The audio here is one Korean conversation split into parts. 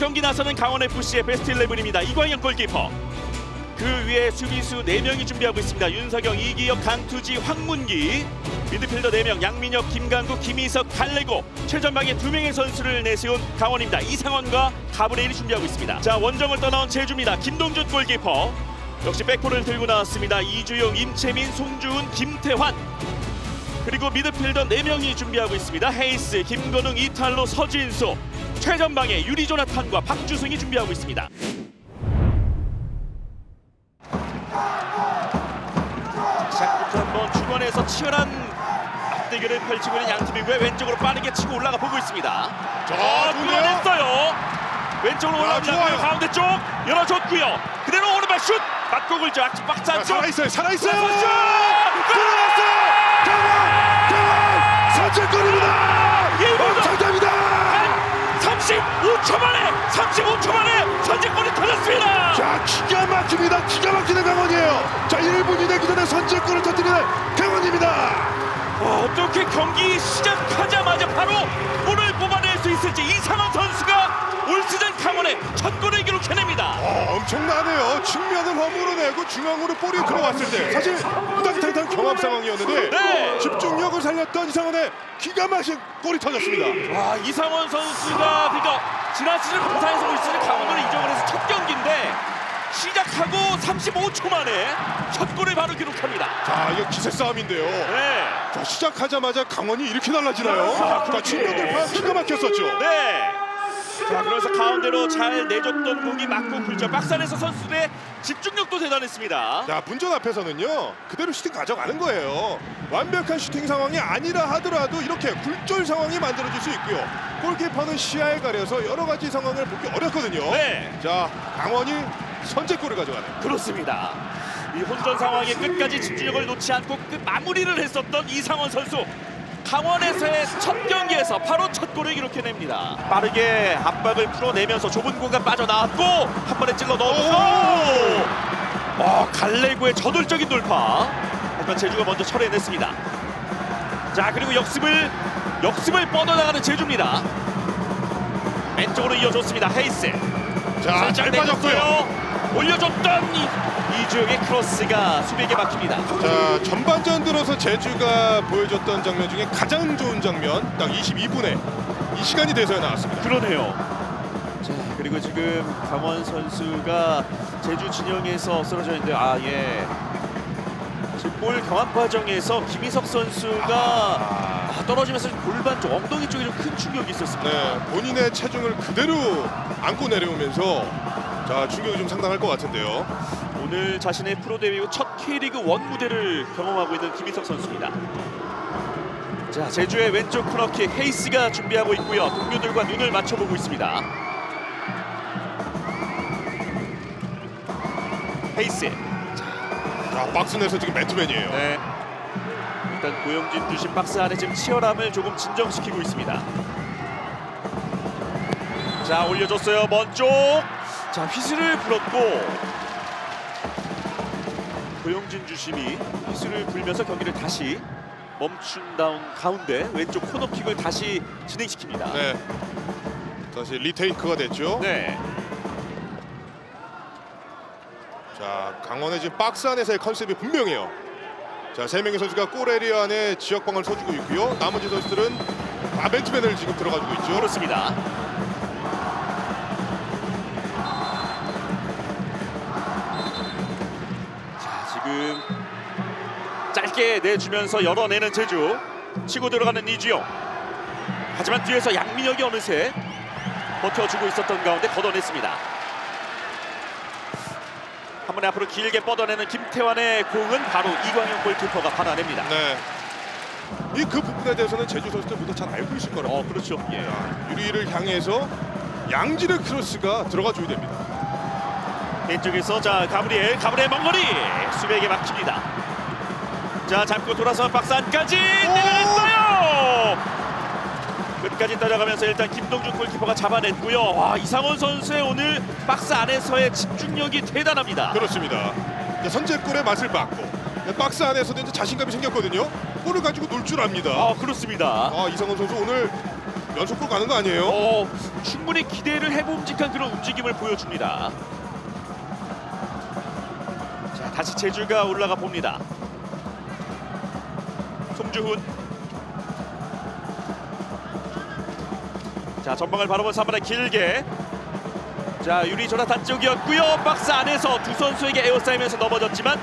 경기 나서는 강원 FC의 베스트 11입니다. 이광현 골키퍼. 그 위에 수비수 4명이 준비하고 있습니다. 윤석영, 이기혁, 강투지, 황문기. 미드필더 4명 양민혁, 김강구, 김희석, 갈레고. 최전방에 2명의 선수를 내세운 강원입니다. 이상원과 가브레일이 준비하고 있습니다. 자 원정을 떠나온 제주입니다. 김동준 골키퍼. 역시 백볼을 들고 나왔습니다. 이주용, 임채민, 송주훈, 김태환. 그리고 미드필더 4명이 준비하고 있습니다. 헤이스, 김건웅, 이탈로, 서진수. 최전방에 유리 조나탄과 박주승이 준비하고 있습니다. 시작부터 한번 중원에서 치열한 앞대결을 펼치고 있는 양 팀이고요. 왼쪽으로 빠르게 치고 올라가 보고 있습니다. 자, 좋네요. 뚫어냈어요. 왼쪽으로 야, 올라옵니다. 좋아요. 가운데 쪽 열어줬고요. 그대로 오른발 슛! 맞고 굴죠. 박스 안쪽. 살아있어요 살아있어요! 들어갔어요 선제골입니다! 어, 정답입니다 35초 만에 35초 만에 선제골이 터졌습니다. 자 기가 막힙니다 기가 막히는 강원이에요 자 1분 이내기 전에 선제골을 터뜨리는 강원입니다 와, 어떻게 경기 시작하자마자 바로 골을 뽑아낼 수 있을지 이상원 선수가 올 시즌 강원의 첫 골을 기록해냅니다. 어, 엄청나네요 측면을 허물어 내고 중앙으로 볼이 들어왔을 때 사실 우당탕탕 경합 상황이었는데 네. 집중력을 살렸던 이상원의 기가 막힌 골이 터졌습니다 와 이상원 선수가 그러니까 지난 시즌 부산에서 올 시즌 강원을 이적을 해서 첫 경기인데 시작하고 35초 만에 첫 골을 바로 기록합니다. 자 이거 기세 싸움인데요 네. 자 시작하자마자 강원이 이렇게 달라지나요? 아, 자 그렇게. 측면 돌파 기가 막혔었죠 네. 자 그래서 가운데로 잘 내줬던 공이 맞고 굴죠. 박스 안에서 선수들의 집중력도 대단했습니다. 자 분전 앞에서는요 그대로 슈팅 가져가는 거예요 완벽한 슈팅 상황이 아니라 하더라도 이렇게 굴절 상황이 만들어질 수 있고요 골키퍼는 시야에 가려서 여러 가지 상황을 보기 어렵거든요 네. 자 강원이 선제골을 가져가네요 그렇습니다. 이 혼전 상황에 끝까지 집중력을 놓지 않고 끝 마무리를 했었던 이상원 선수. 강원에서의 첫 경기에서 바로 첫 골을 기록해냅니다. 빠르게 압박을 풀어내면서 좁은 공간 빠져나왔고 한 번에 찔러 넣어주고 어, 갈레고의 저돌적인 돌파. 하지만 제주가 먼저 철회해냈습니다. 자 그리고 역습을 역습을 뻗어나가는 제주입니다. 왼쪽으로 이어줬습니다. 헤이스. 자잘 빠졌고요 올려줬던 이, 이주영의 크로스가 수비에게 막힙니다. 자 전반전 들어서 제주가 보여줬던 장면 중에 가장 좋은 장면 딱 22분에 이 시간이 돼서야 나왔습니다 그러네요. 자 그리고 지금 강원 선수가 제주 진영에서 쓰러져 있는데 아 예. 지금 볼 경합 과정에서 김희석 선수가 아. 아, 떨어지면서 골반 쪽 엉덩이 쪽에 좀 큰 충격이 있었습니다. 네, 본인의 체중을 그대로 안고 내려오면서 자 충격이 좀 상당할 것 같은데요. 오늘 자신의 프로 데뷔 후 첫 K리그 원 무대를 경험하고 있는 김희석 선수입니다. 자 제주의 왼쪽 코너킥 헤이스가 준비하고 있고요. 동료들과 눈을 맞춰보고 있습니다. 헤이스. 자 박스 내서 지금 맨투맨이에요. 네. 일단 고영진 주심 박스 안에 지금 치열함을 조금 진정시키고 있습니다. 자 올려줬어요 먼 쪽. 자 휘슬을 불었고 고영진 주심이 휘슬을 불면서 경기를 다시 멈춘 다운 가운데 왼쪽 코너킥을 다시 진행시킵니다. 네. 다시 리테이크가 됐죠. 네. 자 강원의 지금 박스 안에서의 컨셉이 분명해요. 자세 명의 선수가 골 에리어 안에 지역방을 서주고 있고요. 나머지 선수들은 다 맨투맨을 지금 들어가지고 있죠. 그렇습니다. 짧게 내주면서 열어내는 제주. 치고 들어가는 이주영. 하지만 뒤에서 양민혁이 어느새 버텨주고 있었던 가운데 걷어냈습니다. 한 번에 앞으로 길게 뻗어내는 김태환의 공은 바로 이광현 골키퍼가 받아냅니다. 네. 이 그 부분에 대해서는 제주 선수들 모두 잘 알고 있을 거라고. 어, 그렇죠. 예. 유리를 향해서 양질의 크로스가 들어가 줘야 됩니다. 왼쪽에서 자 가브리엘 가브리엘 먼거리 수비에게 막힙니다 자 잡고 돌아서 박스 안까지 내려냈어요 끝까지 따라가면서 일단 김동준 골키퍼가 잡아냈고요 와 이상원 선수의 오늘 박스 안에서의 집중력이 대단합니다 그렇습니다. 이제 선제골의 맛을 봤고 박스 안에서도 이제 자신감이 생겼거든요. 골을 가지고 놀 줄 압니다. 아 그렇습니다 아 이상원 선수 오늘 연속골 가는 거 아니에요? 어, 충분히 기대를 해봄직한 그런 움직임을 보여줍니다. 자, 다시 제주가 올라가 봅니다. 송주훈. 자, 전방을 바라보면서 한 번에 길게. 자, 유리 조나탄 쪽이었고요. 박스 안에서 두 선수에게 에어싸이면서 넘어졌지만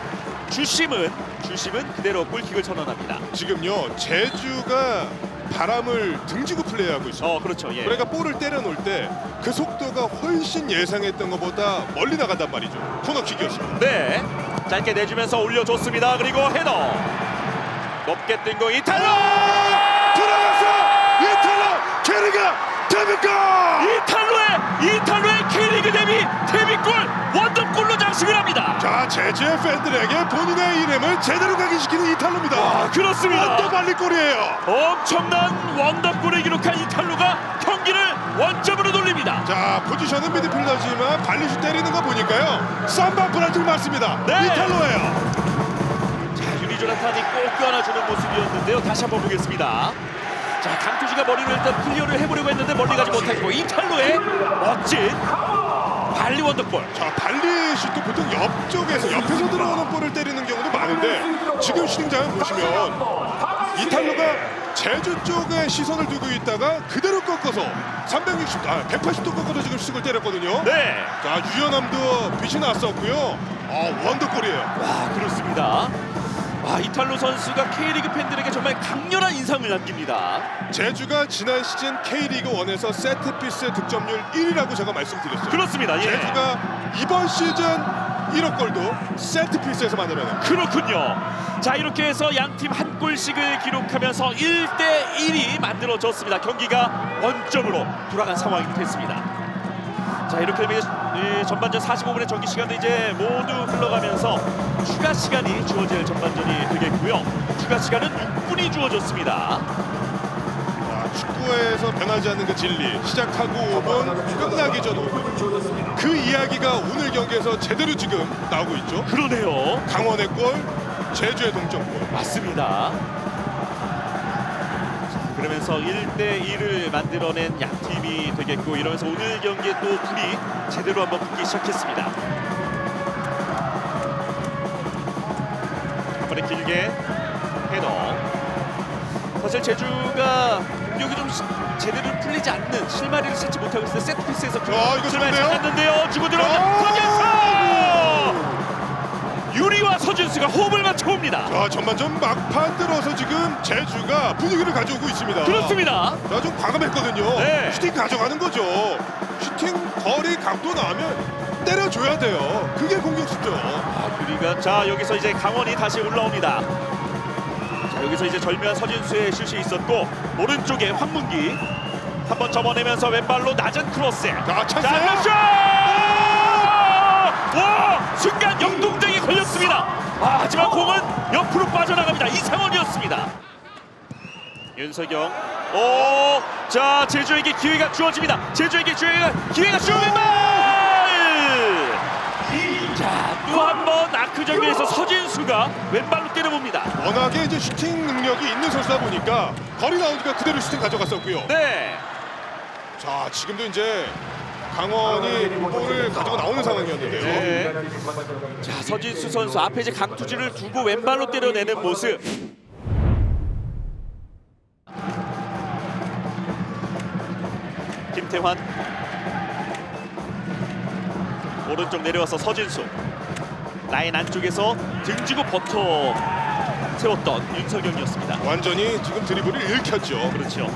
주심은 주심은 그대로 골킥을 선언합니다. 지금요 제주가 바람을 등지고 플레이하고 있어요. 어, 그렇죠. 예. 그러니까 볼을 때려놓을 때 그 속도가 훨씬 예상했던 것보다 멀리 나간단 말이죠. 코너킥이었습니다. 네, 짧게 내주면서 올려줬습니다. 그리고 헤더 높게 뜬거 이탈로 들어갔어! 이탈라 캐리가 데뷔골! 이탈로의 이탈로의 K리그 데뷔 데뷔골 원더골로 장식을 합니다. 자 제주의 팬들에게 본인의 이름을 제대로 각인시키는 이탈로입니다. 아, 그렇습니다. 원더 발리골이에요. 엄청난 원더골을 기록한 이탈로가 경기를 원점으로 돌립니다. 자 포지션은 미드필더지만 발리슛 때리는 거 보니까요 삼바 브라질 맞습니다. 네. 이탈로예요. 조나탄이 꼭 껴안아주는 모습이었는데요. 다시 한번 보겠습니다. 자, 강투지가 머리를 일단 클리어를 해보려고 했는데 멀리 가지 못했고 이탈로의 멋진 발리 원더골. 자 발리 슛도 보통 옆쪽에서 옆에서 들어오는 볼을 때리는 경우도 많은데 지금 슈팅장을 보시면 이탈로가 제주 쪽에 시선을 두고 있다가 그대로 꺾어서 360, 아 180도 꺾어서 지금 슛을 때렸거든요. 네. 자 유연함도 빛이 났었고요. 어 원더골이에요. 와 그렇습니다. 와 이탈로 선수가 K리그 팬들에게 정말 강렬한 인상을 남깁니다. 제주가 지난 시즌 K리그 1에서 세트피스 득점률 1위라고 제가 말씀드렸어요. 그렇습니다. 예. 제주가 이번 시즌 1억 골도 세트피스에서 만들어낸 그렇군요. 자 이렇게 해서 양 팀 한 골씩을 기록하면서 1대 1이 만들어졌습니다. 경기가 원점으로 돌아간 상황이 됐습니다. 자 이렇게 되면 이 전반전 45분의 정기 시간도 이제 모두 흘러가면서 추가 시간이 주어질 전반전이 되겠고요. 추가 시간은 6분이 주어졌습니다. 자, 축구에서 변하지 않는 그 진리 시작하고 5분 끝나기 전 5분 그 이야기가 오늘 경기에서 제대로 지금 나오고 있죠 그러네요. 강원의 골 제주의 동점골 맞습니다. 자, 그러면서 1대 1을 만들어낸 양 팀이 되겠고 이러면서 오늘 경기에 또 불이 제대로 한번 붙기 시작했습니다. 한 번에 길게 헤더. 사실 제주가 공격이 좀 시- 제대로 풀리지 않는 실마리를 찾지 못하고 있을 때 세트피스에서 아, 이거 좋은데요? 잘했는데요. 주고 들어오는 아! 서진수! 서진수가 호흡을 맞춰옵니다. 자 전반전 막판 들어서 지금 제주가 분위기를 가져오고 있습니다 그렇습니다. 자, 좀 과감했거든요 네. 슈팅 가져가는 거죠 슈팅 거리 각도 나오면 때려줘야 돼요 그게 공격수죠 아, 유리가 자 여기서 이제 강원이 다시 올라옵니다. 자 여기서 이제 절묘한 서진수의 슛이 있었고 오른쪽에 황문기 한번 접어내면서 왼발로 낮은 크로스. 자 찬스 자 슛! 와 순간 역동작이 걸렸습니다. 아, 하지만 공은 옆으로 빠져나갑니다. 이상원이었습니다. 윤석영. 오, 자 제주에게 기회가 주어집니다. 제주에게 기회가 기회가 슛 왼발. 자, 또한번 아크 정비에서 서진수가 왼발로 때려봅니다. 워낙에 이제 슈팅 능력이 있는 선수다 보니까 거리 나오니까 그대로 슈팅 가져갔었고요. 네. 자 지금도 이제 강원이 볼을 가지고 나오는 상황이었는데요. 네. 자, 서진수 선수 앞에 이제 강투지를 두고 왼발로 때려내는 모습. 김태환 오른쪽 내려와서 서진수 라인 안쪽에서 등지고 버터 세웠던 윤석영이었습니다. 완전히 지금 드리블을 읽혔죠. 그렇죠.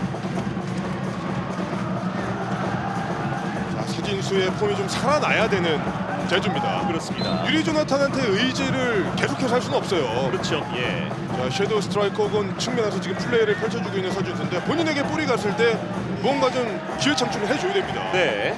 자, 서진수의 폼이 좀 살아나야 되는 제주입니다. 그렇습니다. 유리 조나탄한테 의지를 계속해서 할 수는 없어요. 그렇죠. 예. 자, 섀도우 스트라이커 군 측면에서 지금 플레이를 펼쳐주고 있는 서진수인데 본인에게 볼이 갔을 때 무언가 좀 기회 창출을 해줘야 됩니다. 네.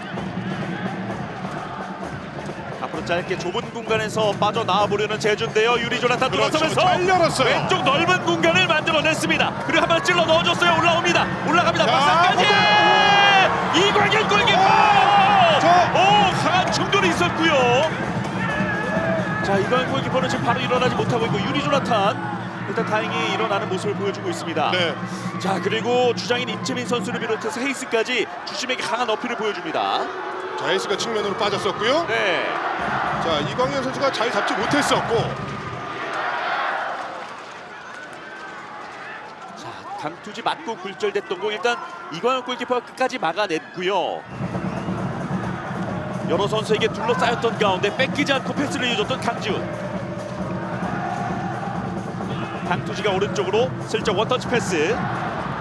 앞으로 짧게 좁은 공간에서 빠져나와 보려는 제주인데요. 유리 조나탄 그렇죠. 들어서면서 잘 열었어요. 왼쪽 넓은 공간을 만들어냈습니다. 그리고 한번 찔러 넣어줬어요. 올라옵니다. 올라갑니다. 자, 박상까지 이광현 골키퍼. 자. 오 강한 충돌이 있었고요. 자 이광현 골키퍼는 지금 바로 일어나지 못하고 있고 유리 조나탄 일단 다행히 일어나는 모습을 보여주고 있습니다. 네. 자 그리고 주장인 임채민 선수를 비롯해서 헤이스까지 주심에게 강한 어필을 보여줍니다. 자, 에이스가 측면으로 빠졌었고요. 네. 자, 이광현 선수가 잘 잡지 못했었고 자 강투지 맞고 굴절됐던 공 일단 이광현 골키퍼가 끝까지 막아냈고요. 여러 선수에게 둘러싸였던 가운데 뺏기지 않고 패스를 이어줬던 강지훈. 강투지가 오른쪽으로 슬쩍 원터치 패스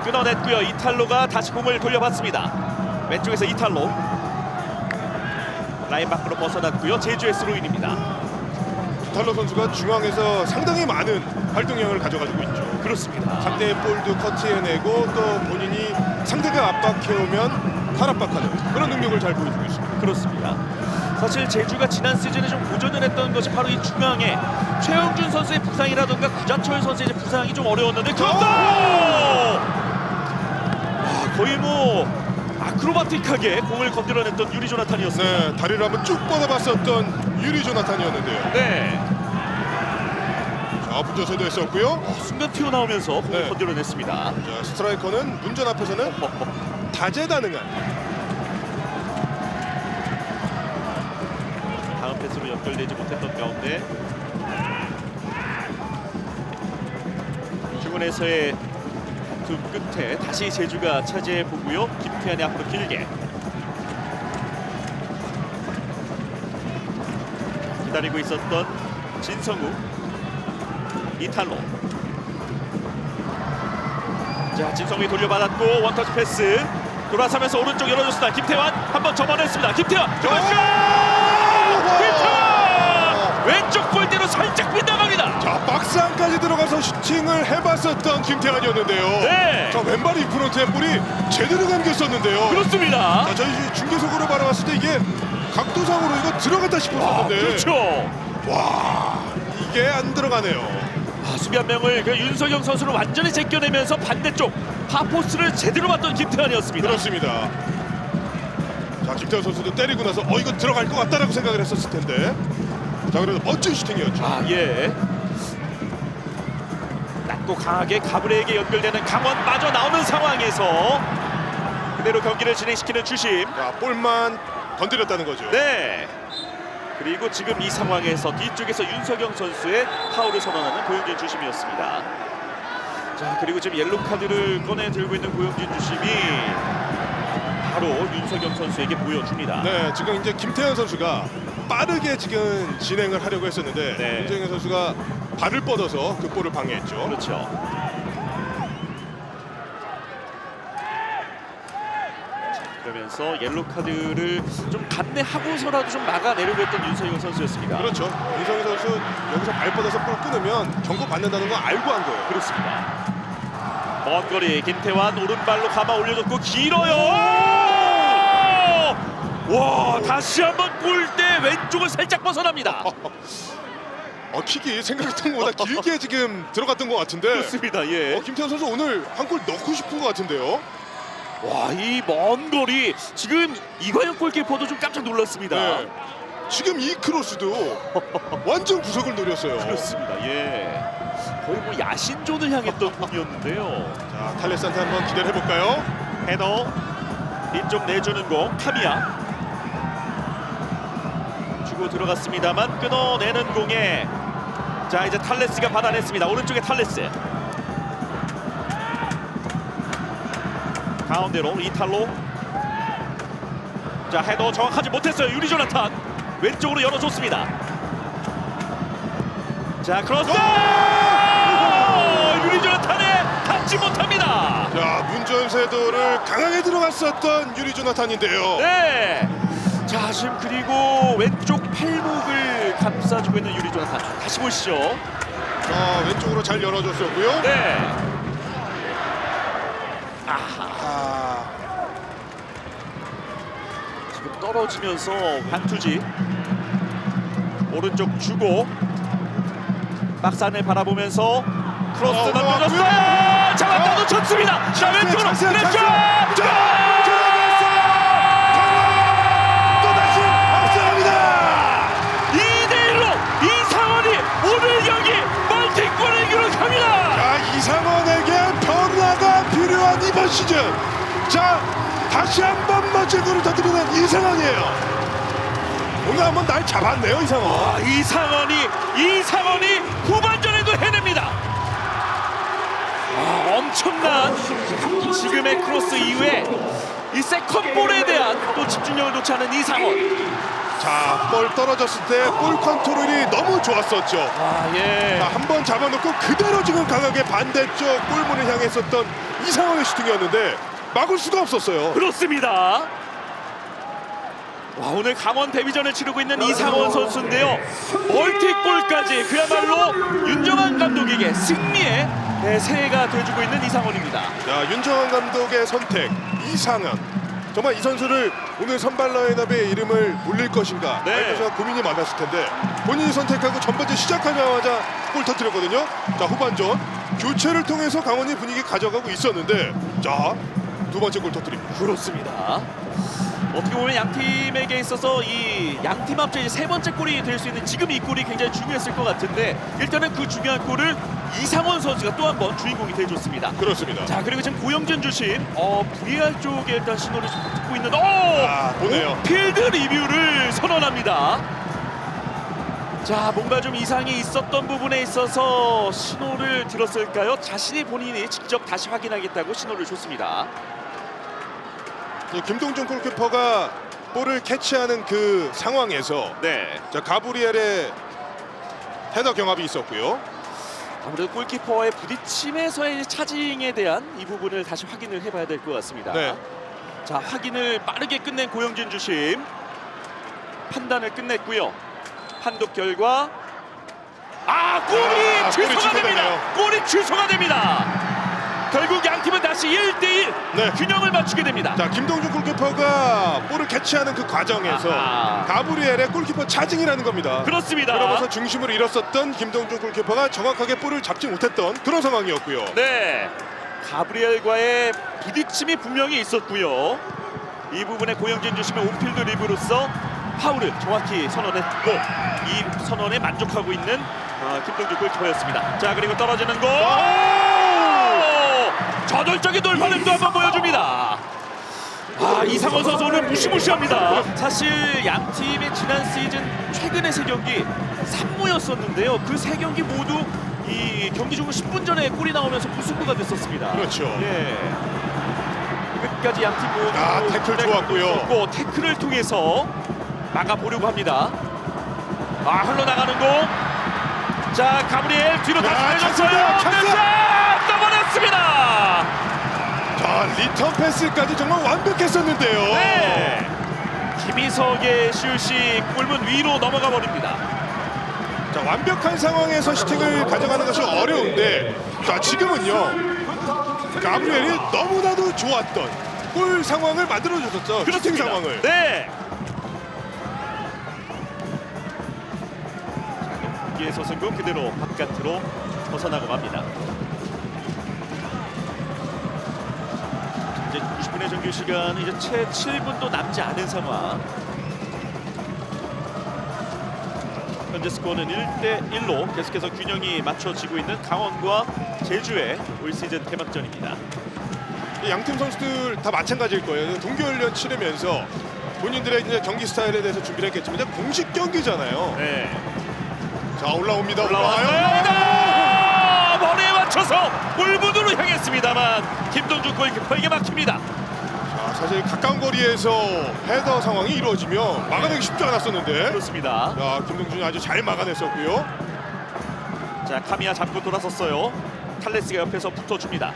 끊어냈고요. 이탈로가 다시 공을 돌려받습니다. 왼쪽에서 이탈로 라인 밖으로 벗어났고요. 제주의 스로인입니다. 탈러 선수가 중앙에서 상당히 많은 활동량을 가져가지고 있죠. 그렇습니다. 상대의 볼도 커트해내고 또 본인이 상대가 압박해오면 탈압박하는 그런 능력을 잘 보여주고 있습니다. 그렇습니다. 사실 제주가 지난 시즌에 좀 고전을 했던 것이 바로 이 중앙에 최영준 선수의 부상이라던가 구자철 선수의 부상이 좀 어려웠는데 그런다! 아, 거의 뭐 아크로바틱하게 공을 건드려냈던 유리 조나탄이었습니다. 네, 다리를 한번 쭉 뻗어봤었던 유리 조나탄이었는데요. 네. 자, 분전 세도 했었고요. 순간 튀어나오면서 공을 네. 건드려냈습니다. 자, 스트라이커는 문전 앞에서는 다재다능한. 다음 패스로 연결되지 못했던 가운데. 중원에서의 두 끝에 다시 제주가 차지해 보고요. 김태환이 앞으로 길게. 기다리고 있었던 진성우. 이탈로. 자 진성우이 돌려받았고 원터치 패스 돌아서면서 오른쪽 열어줬습니다. 김태환 한번 접어냈습니다. 김태환! 김태환 왼쪽 골대로 살짝 빗나갑니다. 자, 박스 안까지 들어가서 슈팅을 해봤었던 김태환이었는데요. 네. 자, 왼발 이 프론트에 볼이 제대로 감겼었는데요. 그렇습니다. 자, 저희 중계석으로 바라봤을 때 이게 각도상으로 이거 들어갔다 아, 싶었었는데 그렇죠. 와 이게 안 들어가네요. 아, 수비 한 명을 그 윤석영 선수를 완전히 제껴내면서 반대쪽 하포스를 제대로 맞던 김태환이었습니다. 그렇습니다. 자 김태현 선수도 때리고 나서 어 이거 들어갈 것 같다라고 생각을 했었을 텐데 자 그래도 멋진 슈팅이었죠. 아 예. 낮고 강하게 가브레에게 연결되는 강원 빠져나오는 상황에서 그대로 경기를 진행시키는 주심. 자 볼만 건드렸다는 거죠. 네. 그리고 지금 이 상황에서 뒤쪽에서 윤석영 선수의 파울을 선언하는 고영진 주심이었습니다. 자 그리고 지금 옐로 카드를 꺼내 들고 있는 고영진 주심이 바로 윤석영 선수에게 보여줍니다. 네 지금 이제 김태현 선수가 빠르게 지금 진행을 하려고 했었는데 네. 윤정현 선수가 발을 뻗어서 그 볼을 방해했죠. 그렇죠. 그러면서 옐로 카드를 좀 감내하고서라도 좀 막아내려고 했던 윤석영 선수였습니다. 그렇죠. 윤성희 선수 여기서 발 뻗어서 볼 끊으면 경고 받는다는 거 알고 한 거예요. 그렇습니다. 먼 거리 김태환 오른발로 감아 올려줬고 길어요. 와 다시 한번 골대 왼쪽을 살짝 벗어납니다. 어 킥이 생각했던 것보다 길게 지금 들어갔던 것 같은데 그렇습니다. 예. 어, 김태현 선수 오늘 한 골 넣고 싶은 것 같은데요. 와 이 먼 거리 지금 이광현 골키퍼도 좀 깜짝 놀랐습니다. 네. 지금 이 크로스도 완전 구석을 노렸어요. 그렇습니다. 예. 거의 뭐 야신존을 향했던 공이었는데요. 자, 탈레스한테 한번 기대를 해볼까요? 헤더 뒤쪽 내주는 공 카미야 주고 들어갔습니다만 끊어내는 공에 자 이제 탈레스가 받아냈습니다. 오른쪽에 탈레스 가운데로 이탈로 자 헤더 정확하지 못했어요. 유리 조나탄 왼쪽으로 열어줬습니다. 자 크로스 유리 조나탄에 닿지 못합니다. 자, 문전세도를 강하게 들어갔었던 유리 조나탄인데요. 네. 자 지금 그리고 왼쪽 팔목을 감싸주고 있는 유리 조나탄 다시 보시죠. 자, 왼쪽으로 잘 열어줬었고요. 네. 지금 떨어지면서 반투지 오른쪽 주고 박스 안을 바라보면서 크로스 어, 넘겨줬어요. 올라왔고요. 잡았다 어. 놓쳤습니다. 자 왼쪽으로 찬스, 시즌. 자, 다시 한번 골을 터뜨리는 이상원이에요. 오늘 한번 날 잡았네요, 이상원. 아, 이상원이 이상원이 후반전에도 해냅니다. 아, 엄청난 지금의 크로스 이후에 이 세컨볼에 대한 또 집중력을 놓지 않은 이상원. 자, 볼 떨어졌을 때 볼 컨트롤이 너무 좋았었죠. 아 예. 자, 한번 잡아놓고 그대로 지금 강하게 반대쪽 골문을 향했었던 이상원의 슈팅이었는데 막을 수가 없었어요. 그렇습니다. 와, 오늘 강원 데뷔전을 치르고 있는 이상원 선수인데요. 멀티골까지 그야말로 윤정환 감독에게 승리의 네, 새해가 돼주고 있는 이상원입니다. 자, 윤정환 감독의 선택 이상현. 정말 이 선수를 오늘 선발 라인업에 이름을 올릴 것인가 네. 알면서 고민이 많았을 텐데 본인이 선택하고 전반전 시작하자마자 골 터뜨렸거든요. 자 후반전 교체를 통해서 강원이 분위기 가져가고 있었는데 자 두 번째 골 터뜨립니다. 그렇습니다. 어떻게 보면 양 팀에게 있어서 이 양팀 이제 세 번째 골이 될 수 있는 지금 이 골이 굉장히 중요했을 것 같은데 일단은 그 중요한 골을 이상원 선수가 또 한 번 주인공이 돼줬습니다. 그렇습니다. 자 그리고 지금 고영준 주심 어 VAR 쪽에 일단 신호를 좀 듣고 있는 어 아, 보네요. 필드 리뷰를 선언합니다. 자 뭔가 좀 이상이 있었던 부분에 있어서 신호를 들었을까요? 자신이 본인이 직접 다시 확인하겠다고 신호를 줬습니다. 이 김동준 골키퍼가 볼을 캐치하는 그 상황에서 네. 자 가브리엘의 헤더 경합이 있었고요. 아무래도 골키퍼와의 부딪힘에서의 차징에 대한 이 부분을 다시 확인을 해봐야 될 것 같습니다. 네. 자 확인을 빠르게 끝낸 고영진 주심 판단을 끝냈고요. 판독 결과 아 골이 아, 골이 취소가 취소되네요. 됩니다. 골이 취소가 됩니다. 다시 1대1 네. 균형을 맞추게 됩니다. 자 김동준 골키퍼가 볼을 캐치하는 그 과정에서 아하. 가브리엘의 골키퍼 차징이라는 겁니다. 그렇습니다. 그러면서 중심을 잃었었던 김동준 골키퍼가 정확하게 볼을 잡지 못했던 그런 상황이었고요. 네. 가브리엘과의 부딪힘이 분명히 있었고요. 이 부분에 고영진 주심의 온필드 리브로서 파울을 정확히 선언했고 이 선언에 만족하고 있는 어, 김동준 골키퍼였습니다. 자 그리고 떨어지는 골. 저돌적인 돌파를 또한번 보여줍니다. 아 이상원 선수 오늘 무시무시합니다. 사실 양 팀의 지난 시즌 최근의 세 경기 3무였었는데요. 그 세 경기 모두 이 경기 종료 10분 전에 골이 나오면서 무승부가 됐었습니다. 그렇죠. 예. 끝까지 양 팀 모두 아, 태클 좋았고요. 있었고, 태클을 통해서 막아보려고 합니다. 아 흘러나가는 공. 자 가브리엘 뒤로 다시 야, 내줬어요. 찬스 다, 찬스! 떠버렸습니다. 자 리턴 패스까지 정말 완벽했었는데요. 네. 김희석의 슛이 골문 위로 넘어가 버립니다. 자 완벽한 상황에서 슈팅을 가져가는 것이 어려운데 자 지금은요 가브리엘이 너무나도 좋았던 골 상황을 만들어줬었죠. 슈팅 상황을. 네. 여기에서 승부 그대로 바깥으로 벗어나고 갑니다. 90분의 정규 시간은 이제 채 7분도 남지 않은 상황. 현재 스코어는 1대 1로 계속해서 균형이 맞춰지고 있는 강원과 제주의 올 시즌 개막전입니다. 이 양팀 선수들 다 마찬가지일 거예요. 동계훈련 치르면서 본인들의 이제 경기 스타일에 대해서 준비를 했겠지만 이제 공식 경기잖아요. 네. 자 올라옵니다. 올라와요. 맞춰서 골문으로 향했습니다만 김동준 골키퍼에게 막힙니다. 자, 사실 가까운 거리에서 헤더 상황이 이루어지면 막아내기 쉽지 않았었는데. 그렇습니다. 자 김동준이 아주 잘 막아냈었고요. 자 카미야 잡고 돌아섰어요. 탈레스가 옆에서 붙어줍니다.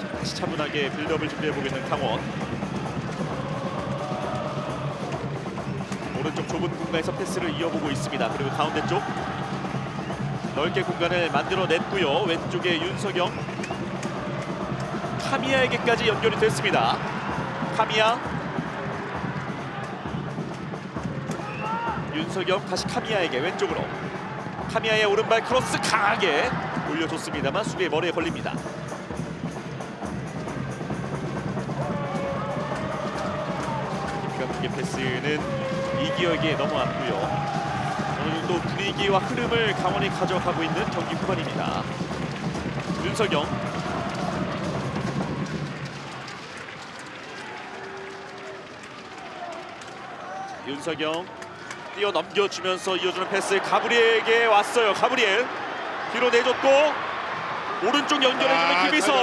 자, 다시 차분하게 빌드업을 준비해보겠는 강원. 좁은 공간에서 패스를 이어보고 있습니다. 그리고 가운데 쪽 넓게 공간을 만들어냈고요. 왼쪽에 윤석영 카미야에게까지 연결이 됐습니다. 카미야 윤석영 다시 카미야에게 왼쪽으로 카미야의 오른발 크로스 강하게 올려줬습니다만 수비의 머리에 걸립니다. 패스는 이기혁에게 넘어왔고요. 어느 정도 분위기와 흐름을 강원이 가져가고 있는 경기 후반입니다. 윤석영 윤석영 뛰어 넘겨주면서 이어주는 패스 가브리엘에게 왔어요. 가브리엘 뒤로 내줬고 오른쪽 연결해주는 아, 김희석.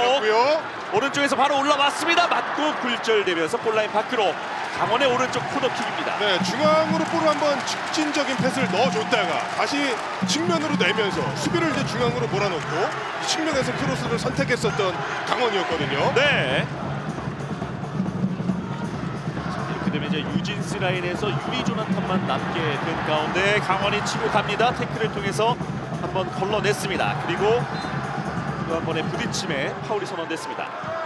오른쪽에서 바로 올라왔습니다. 맞고 굴절되면서 골라인 밖으로 강원의 오른쪽 코너킥입니다. 네, 중앙으로 볼을 한번 직진적인 패스를 넣어줬다가 다시 측면으로 내면서 수비를 이제 중앙으로 몰아넣고 측면에서 크로스를 선택했었던 강원이었거든요. 네. 자, 이렇게 되면 이제 유진스 라인에서 유리 조나탄만 남게 된 가운데 강원이 치고 갑니다. 태클을 통해서 한번 걸러냈습니다. 그리고 또 한 번의 부딪힘에 파울이 선언됐습니다.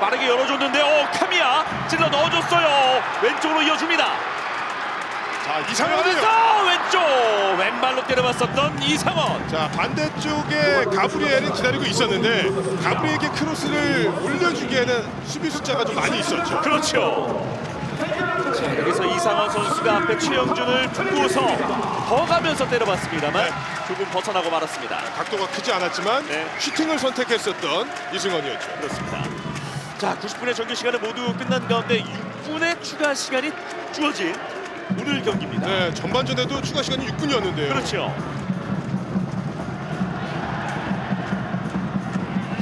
빠르게 열어줬는데 오 카미야 찔러 넣어줬어요. 왼쪽으로 이어줍니다. 자, 이상현이요. 그러면서 왼쪽 왼발로 때려봤었던 이상원. 자, 반대쪽에 가브리엘은 기다리고 있었는데 가브리엘에게 크로스를 올려주기에는 수비 숫자가 좀 많이 있었죠. 그렇죠. 자, 여기서 이상원 선수가 앞에 최영준을 두고서 더 가면서 때려봤습니다만 네. 조금 벗어나고 말았습니다. 각도가 크지 않았지만 네. 슈팅을 선택했었던 이승원이었죠. 그렇습니다. 자, 90분의 정규 시간을 모두 끝난 가운데 6분의 추가 시간이 주어진 오늘 경기입니다. 네, 전반전에도 추가 시간이 6분이었는데요. 그렇죠.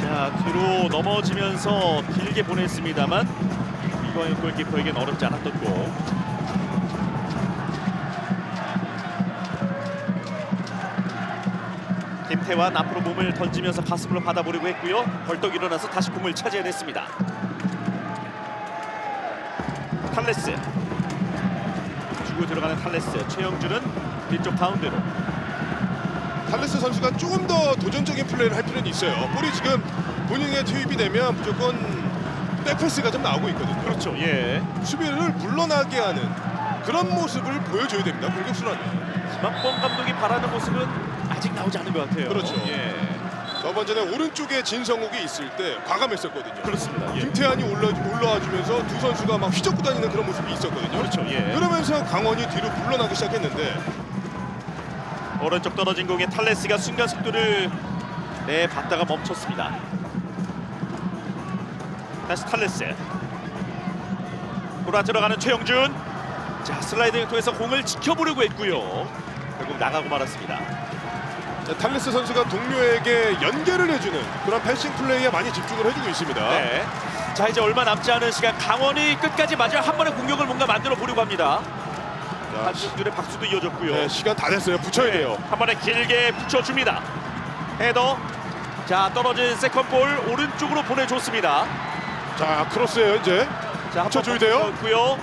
자, 뒤로 넘어지면서 길게 보냈습니다만 이광현 골키퍼에겐 어렵지 않았던 골. 김태환 앞으로 몸을 던지면서 가슴으로 받아보려고 했고요. 벌떡 일어나서 다시 공을 차지해냈습니다. 탈레스 주고 들어가는 탈레스 최영준은 뒤쪽 가운데로 탈레스 선수가 조금 더 도전적인 플레이를 할 필요는 있어요. 볼이 지금 본인에 투입이 되면 무조건 백패스가 좀 나오고 있거든요. 그렇죠. 예. 수비를 물러나게 하는 그런 모습을 보여줘야 됩니다. 공격수라는. 김학범 감독이 바라는 모습은 아직 나오지 않은 것 같아요. 그렇죠. 예. 저번 전에 오른쪽에 진성욱이 있을 때 과감했었거든요. 그렇습니다. 예. 김태환이 올라, 올라와 주면서 두 선수가 막 휘젓고 다니는 그런 모습이 있었거든요. 그렇죠. 예. 그러면서 강원이 뒤로 물러나기 시작했는데 오른쪽 떨어진 공에 탈레스가 순간 속도를 내 봤다가 멈췄습니다. 다시 탈레스. 돌아 들어가는 최영준. 자 슬라이딩을 통해서 공을 지켜보려고 했고요. 결국 나가고 말았습니다. 자, 탈레스 선수가 동료에게 연결을 해주는 그런 패싱 플레이에 많이 집중을 해주고 있습니다. 네. 자 이제 얼마 남지 않은 시간 강원이 끝까지 마지막 한 번의 공격을 뭔가 만들어 보려고 합니다. 자, 한준의 박수도 이어졌고요. 네, 시간 다 됐어요. 붙여야 돼요. 한 번에 길게 붙여줍니다. 헤더. 자 떨어진 세컨볼 오른쪽으로 보내줬습니다. 자, 크로스예요 이제. 자, 한번 붙여줘야 돼요. 고요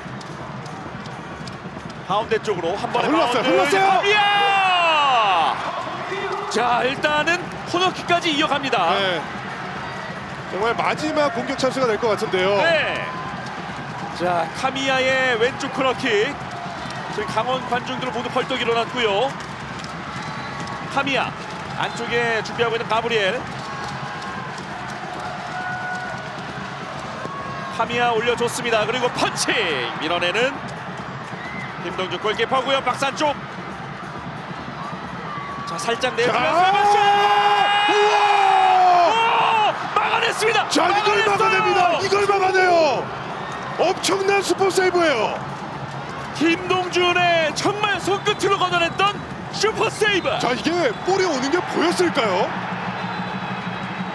가운데 쪽으로 한 번에 흘렀어요, 바운드. 흘렀어요. 자 일단은 코너킥까지 이어갑니다. 네. 정말 마지막 공격 찬스가 될 것 같은데요. 네. 자 카미야의 왼쪽 코너킥. 지금 강원 관중들 모두 벌떡 일어났고요. 카미야 안쪽에 준비하고 있는 가브리엘. 카미야 올려줬습니다. 그리고 펀칭 밀어내는 김동준 골키퍼고요. 박스 안쪽. 자 살짝 내주면서! 막아냈습니다. 자, 이걸 막아냈어요! 막아냅니다. 이걸 막아내요. 엄청난 슈퍼 세이브예요. 김동준의 정말 손끝으로 걷어냈던 슈퍼 세이브. 자, 이게 볼이 오는 게 보였을까요?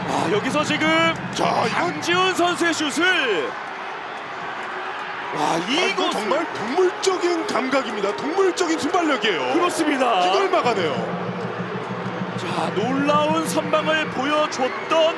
와, 여기서 지금 자, 이건 강지훈 선수의 슛을 와 아, 이거 이거 정말 동물적인 감각입니다. 동물적인 순발력이에요. 그렇습니다. 이걸 막아내요. 자 놀라운 선방을 보여줬던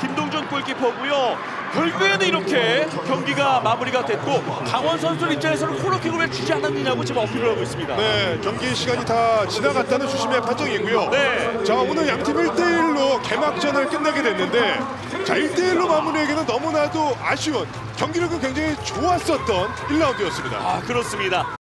김동준 골키퍼고요. 결국에는 이렇게 경기가 마무리가 됐고 강원 선수 입장에서는 코너킥을 왜 주지 않았느냐고 지금 어필을 하고 있습니다. 네, 경기 시간이 다 지나갔다는 주심의 판정이고요. 네. 자, 오늘 양팀 1대1로 개막전을 끝내게 됐는데 자, 1대1로 마무리하기는 너무나도 아쉬운 경기력은 굉장히 좋았었던 1라운드였습니다. 아 그렇습니다.